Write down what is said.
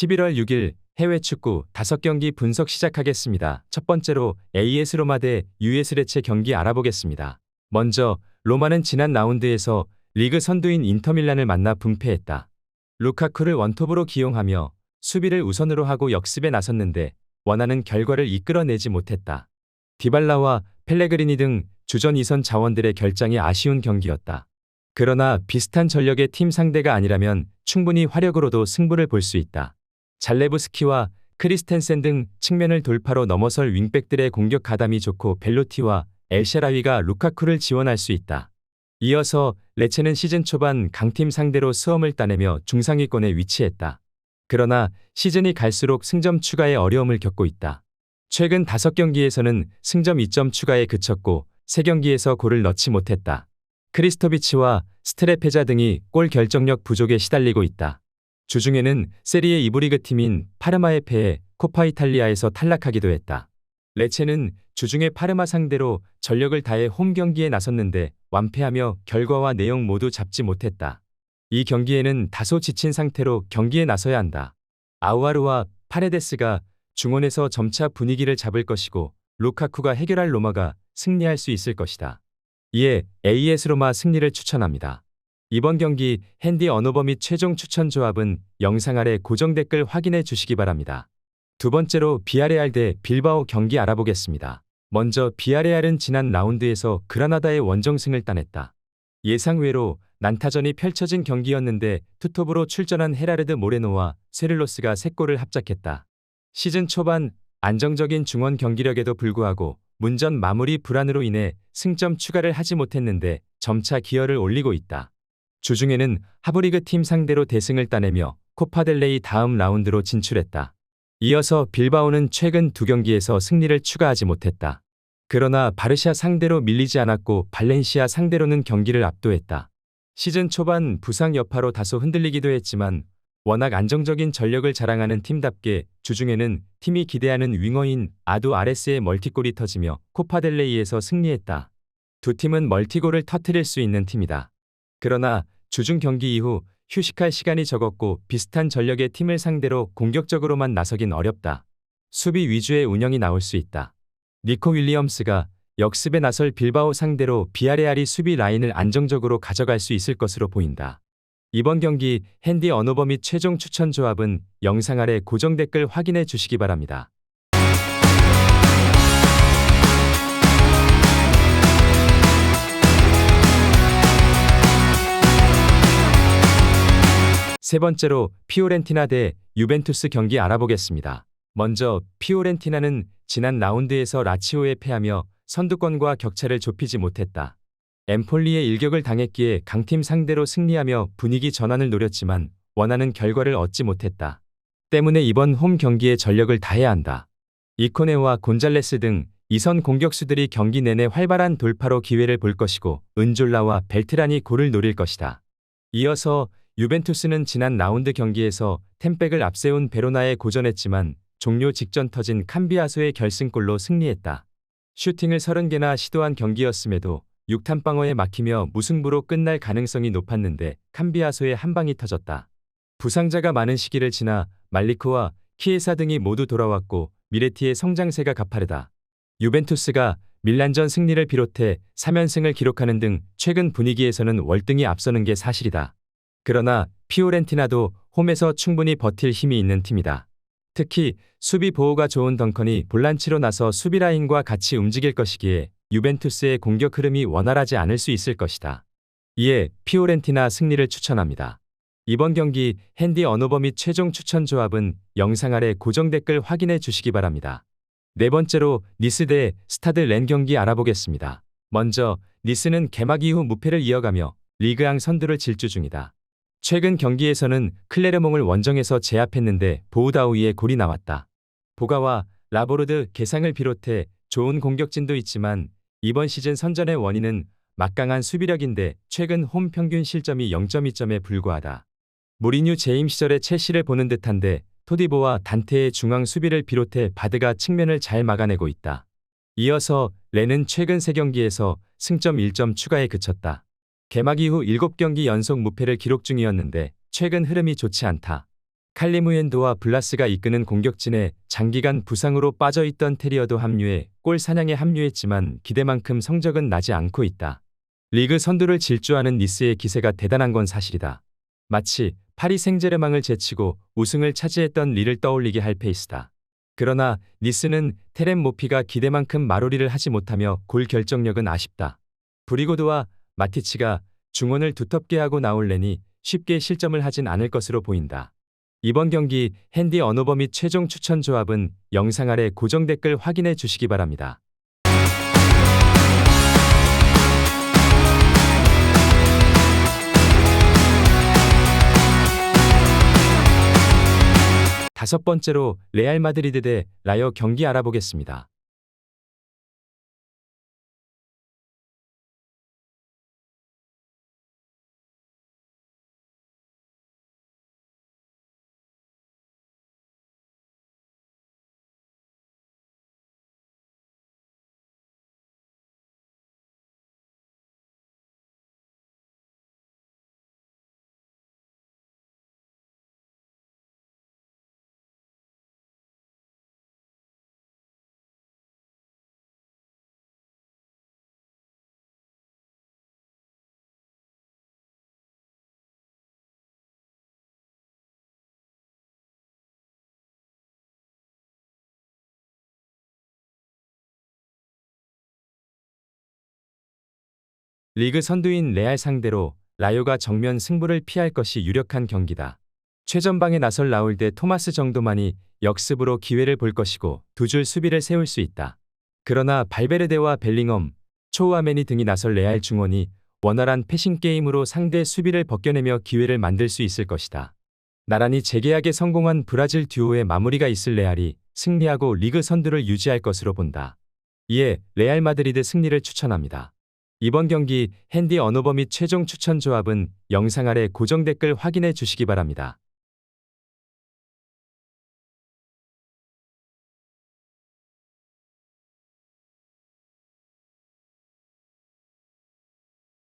11월 6일 해외 축구 5경기 분석 시작하겠습니다. 첫 번째로 AS 로마 대 US 레체 경기 알아보겠습니다. 먼저 로마는 지난 라운드에서 리그 선두인 인터밀란을 만나 분패했다. 루카쿠를 원톱으로 기용하며 수비를 우선으로 하고 역습에 나섰는데 원하는 결과를 이끌어내지 못했다. 디발라와 펠레그리니 등 주전 2선 자원들의 결장이 아쉬운 경기였다. 그러나 비슷한 전력의 팀 상대가 아니라면 충분히 화력으로도 승부를 볼 수 있다. 잘레브스키와 크리스텐센 등 측면을 돌파로 넘어설 윙백들의 공격 가담이 좋고 벨로티와 엘샤라위가 루카쿠를 지원할 수 있다. 이어서 레체는 시즌 초반 강팀 상대로 수험을 따내며 중상위권에 위치했다. 그러나 시즌이 갈수록 승점 추가에 어려움을 겪고 있다. 최근 5경기에서는 승점 2점 추가에 그쳤고 3경기에서 골을 넣지 못했다. 크리스토비치와 스트레페자 등이 골 결정력 부족에 시달리고 있다. 주중에는 세리에 이브리그 팀인 파르마에 패해 코파 이탈리아에서 탈락하기도 했다. 레체는 주중에 파르마 상대로 전력을 다해 홈 경기에 나섰는데 완패하며 결과와 내용 모두 잡지 못했다. 이 경기에는 다소 지친 상태로 경기에 나서야 한다. 아우아르와 파레데스가 중원에서 점차 분위기를 잡을 것이고 루카쿠가 해결할 로마가 승리할 수 있을 것이다. 이에 AS 로마 승리를 추천합니다. 이번 경기 핸디 언어버 및 최종 추천 조합은 영상 아래 고정 댓글 확인해 주시기 바랍니다. 두 번째로 비아레알 대 빌바오 경기 알아보겠습니다. 먼저 비아레알은 지난 라운드에서 그라나다의 원정승을 따냈다. 예상외로 난타전이 펼쳐진 경기였는데 투톱으로 출전한 헤라르드 모레노와 세를로스가 3골을 합작했다. 시즌 초반 안정적인 중원 경기력에도 불구하고 문전 마무리 불안으로 인해 승점 추가를 하지 못했는데 점차 기여를 올리고 있다. 주중에는 하브리그 팀 상대로 대승을 따내며 코파델레이 다음 라운드로 진출했다. 이어서 빌바오는 최근 두 경기에서 승리를 추가하지 못했다. 그러나 바르샤 상대로 밀리지 않았고 발렌시아 상대로는 경기를 압도했다. 시즌 초반 부상 여파로 다소 흔들리기도 했지만 워낙 안정적인 전력을 자랑하는 팀답게 주중에는 팀이 기대하는 윙어인 아두 아레스의 멀티골이 터지며 코파델레이에서 승리했다. 두 팀은 멀티골을 터트릴 수 있는 팀이다. 그러나 주중 경기 이후 휴식할 시간이 적었고 비슷한 전력의 팀을 상대로 공격적으로만 나서긴 어렵다. 수비 위주의 운영이 나올 수 있다. 니코 윌리엄스가 역습에 나설 빌바오 상대로 비아레알이 수비 라인을 안정적으로 가져갈 수 있을 것으로 보인다. 이번 경기 핸디 언어버 및 최종 추천 조합은 영상 아래 고정 댓글 확인해 주시기 바랍니다. 세 번째로 피오렌티나 대 유벤투스 경기 알아보겠습니다. 먼저 피오렌티나는 지난 라운드에서 라치오에 패하며 선두권과 격차를 좁히지 못했다. 엠폴리의 일격을 당했기에 강팀 상대로 승리하며 분위기 전환을 노렸지만 원하는 결과를 얻지 못했다. 때문에 이번 홈 경기에 전력을 다해야 한다. 이코네와 곤잘레스 등 이선 공격수들이 경기 내내 활발한 돌파로 기회를 볼 것이고 은졸라와 벨트란이 골을 노릴 것이다. 이어서 유벤투스는 지난 라운드 경기에서 템백을 앞세운 베로나에 고전했지만 종료 직전 터진 캄비아소의 결승골로 승리했다. 슈팅을 30개나 시도한 경기였음에도 6탄 방어에 막히며 무승부로 끝날 가능성이 높았는데 캄비아소의 한 방이 터졌다. 부상자가 많은 시기를 지나 말리코와 키에사 등이 모두 돌아왔고 미레티의 성장세가 가파르다. 유벤투스가 밀란전 승리를 비롯해 3연승을 기록하는 등 최근 분위기에서는 월등히 앞서는 게 사실이다. 그러나 피오렌티나도 홈에서 충분히 버틸 힘이 있는 팀이다. 특히 수비 보호가 좋은 덩컨이 볼란치로 나서 수비 라인과 같이 움직일 것이기에 유벤투스의 공격 흐름이 원활하지 않을 수 있을 것이다. 이에 피오렌티나 승리를 추천합니다. 이번 경기 핸디 언어버 및 최종 추천 조합은 영상 아래 고정 댓글 확인해 주시기 바랍니다. 네 번째로 니스 대 스타드 렌 경기 알아보겠습니다. 먼저 니스는 개막 이후 무패를 이어가며 리그앙 선두를 질주 중이다. 최근 경기에서는 클레르몽을 원정에서 제압했는데 보우다우이의 골이 나왔다. 보가와 라보르드 개상을 비롯해 좋은 공격진도 있지만 이번 시즌 선전의 원인은 막강한 수비력인데 최근 홈 평균 실점이 0.2점에 불과하다. 모리뉴 재임 시절의 첼시를 보는 듯한데 토디보와 단테의 중앙 수비를 비롯해 바드가 측면을 잘 막아내고 있다. 이어서 레는 최근 3경기에서 승점 1점 추가에 그쳤다. 개막 이후 7경기 연속 무패를 기록 중이었는데 최근 흐름이 좋지 않다. 칼리무엔도와 블라스가 이끄는 공격진에 장기간 부상으로 빠져있던 테리어도 합류해 골 사냥에 합류했지만 기대만큼 성적은 나지 않고 있다. 리그 선두를 질주하는 니스의 기세가 대단한 건 사실이다. 마치 파리 생제르맹을 제치고 우승을 차지했던 리를 떠올리게 할 페이스다. 그러나 니스는 테렌 모피가 기대만큼 마로리를 하지 못하며 골 결정력은 아쉽다. 브리고드와 마티치가 중원을 두텁게 하고 나올래니 쉽게 실점을 하진 않을 것으로 보인다. 이번 경기 핸디 언어버 및 최종 추천 조합은 영상 아래 고정 댓글 확인해 주시기 바랍니다. 다섯 번째로 레알 마드리드 대 라요 경기 알아보겠습니다. 리그 선두인 레알 상대로 라요가 정면 승부를 피할 것이 유력한 경기다. 최전방에 나설 나올 때 토마스 정도만이 역습으로 기회를 볼 것이고 두 줄 수비를 세울 수 있다. 그러나 발베르데와 벨링엄, 초우아메니 등이 나설 레알 중원이 원활한 패싱 게임으로 상대 수비를 벗겨내며 기회를 만들 수 있을 것이다. 나란히 재계약에 성공한 브라질 듀오의 마무리가 있을 레알이 승리하고 리그 선두를 유지할 것으로 본다. 이에 레알 마드리드 승리를 추천합니다. 이번 경기 핸디 언어버 및 최종 추천 조합은 영상 아래 고정 댓글 확인해 주시기 바랍니다.